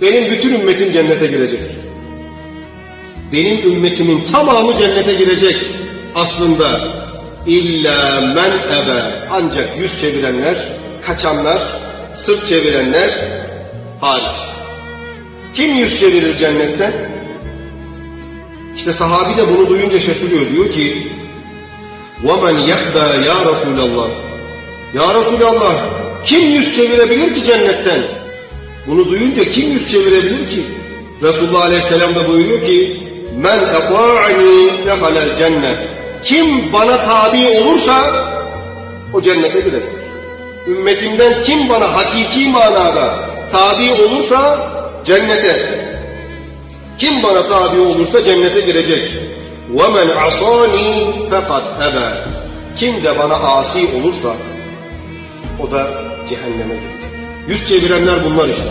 Benim bütün ümmetim cennete girecek. Benim ümmetimin tamamı cennete girecek. Aslında illa men ebe ancak yüz çevirenler, kaçanlar, sırt çevirenler hariç. Kim yüz çevirir cennetten? İşte sahabi de bunu duyunca şaşırıyor. Diyor ki وَمَنْ يَبَّى ya Resulallah Ya Resulallah kim yüz çevirebilir ki cennetten? Bunu duyunca kim yüz çevirebilir ki? Resulullah Aleyhisselam da buyuruyor ki Men eta'ani dehalel cennet Kim bana tabi olursa o cennete girecek. Ümmetimden kim bana hakiki manada tabi olursa cennete kim bana tabi olursa cennete girecek. وَمَنْ عَصَانِي فَقَدْ اَبَى Kim de bana asi olursa o da cehenneme girecek. Yüz çevirenler bunlar işte.